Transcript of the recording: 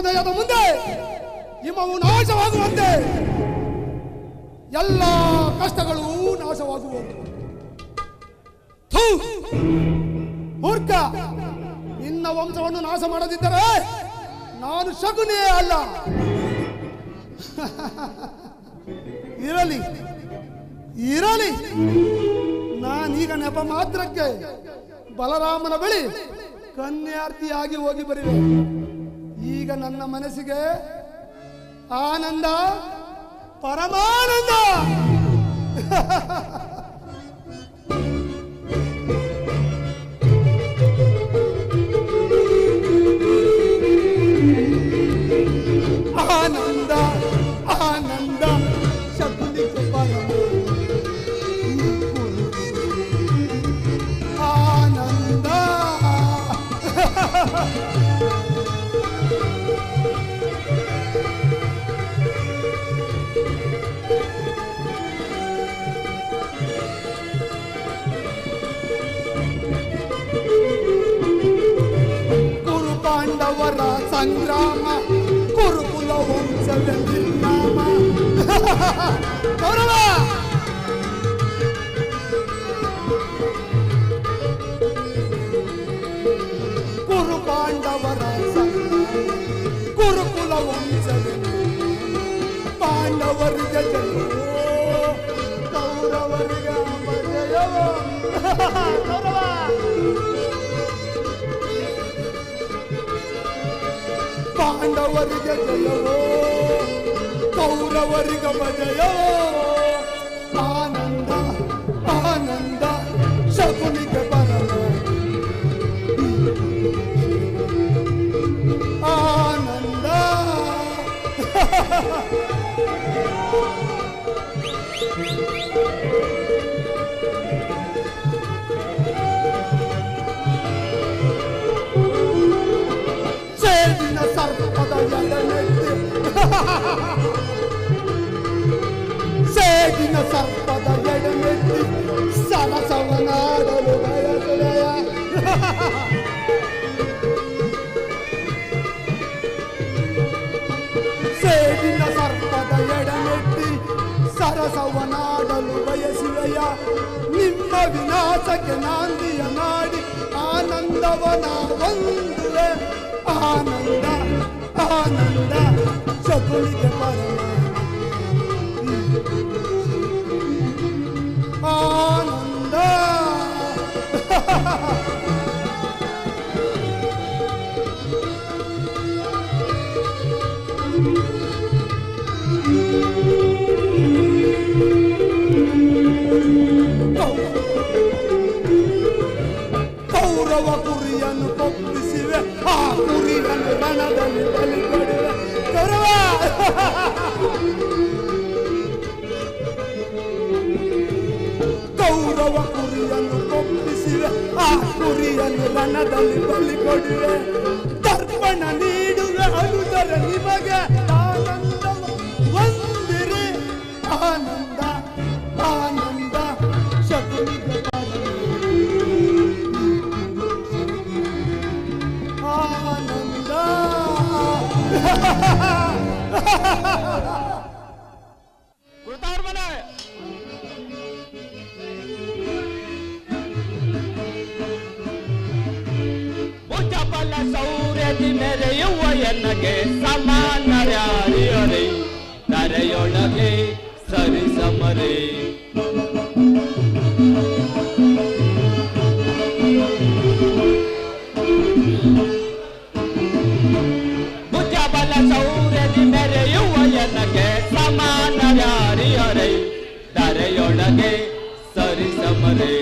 ಸೂರ್ಯೋದಯದ ಮುಂದೆ ಹಿಮವು ನಾಶವಾಗುವಂತೆ, ಎಲ್ಲ ಕಷ್ಟಗಳು ನಾಶವಾಗುವಂತೆ! ಮೂರ್ಖ! ನಿನ್ನ ವಂಶವನ್ನು ನಾಶ ಮಾಡದಿದ್ದರೆ ನಾನು ಶಗುನೇ ಅಲ್ಲ. ಇರಲಿ ಇರಲಿ. ನಾನೀಗ ನೆಪ ಮಾತ್ರಕ್ಕೆ ಬಲರಾಮನ ಬಳಿ ಕನ್ಯಾರ್ಥಿಯಾಗಿ ಹೋಗಿ ಬರುವೆ. ಈಗ ನನ್ನ ಮನಸ್ಸಿಗೆ ಆನಂದ ಪರಮಾನಂದ. ಪಾಂಡವರ ಸಂಗ್ರಾಮ ಕುರುಕುಲ ವಂಶದ ನಿರ್ನಾಮ ಗೌರವ ಕುರು ಪಾಂಡವರ ಸಂಗ್ರಾಮ ಕುರುಕುಲ ವಂಶದ ಪಾಂಡವರಿಗೆ ಜಯವೋ ಕೌರವರಿಗೆ ಅಪಜಯವೋ ಪಾಂಡವರಿಗೆ ಜಯವೋ ಕೌರವರಿಗೆ ಜಯವೋ ಸೇದಿನ ಸರ್ಪದ ಎಡನೆತ್ತಿ ಸರಸವನಾಡಲು ಬಯಸುವೆಯ ಸೇದಿನ ಸರ್ಪದ ಎಡನೆತ್ತಿ ಸರಸವನಾಡಲು ಬಯಸುವೆಯ ನಿಮ್ಮ ವಿನಾಶಕ್ಕೆ ನಾಂದಿಯ ನಾಡಿ ಆನಂದವನ ಹೊಂದುವೆ ಆನಂದ ಆನಂದ ಶಕುನಿಗೆ ಪರಮ ಕೌರವ ಕುರಿಯನ್ನು ಕೊಪ್ಪಿಸಿವೆ ಆ ಕುರಿಯನ್ನು ರಣದಲ್ಲಿ ಬಲಿಕೊಡುವೆ ಕೌರವ ಕೌರವ ಕುರಿಯನ್ನು ಆ ಕುರಿಯನ್ನು ರಣದಲ್ಲಿ ಬಲಿಕೊಡುವೆ. ತರ್ಪಣ ನೀಡುವೆ ಅನುದರ ನಿಮಗೆ. ಆನಂದ ಒಂದಿರಿ ಆನಂದ ಆನಂದ. ಶಕುನಿಗೆ ಆನಂದ. लगे सरी समरे। मुझ्या बल सौरजी मेरे युवयन के समान यारी अरे डरे योडगे सरी समरे।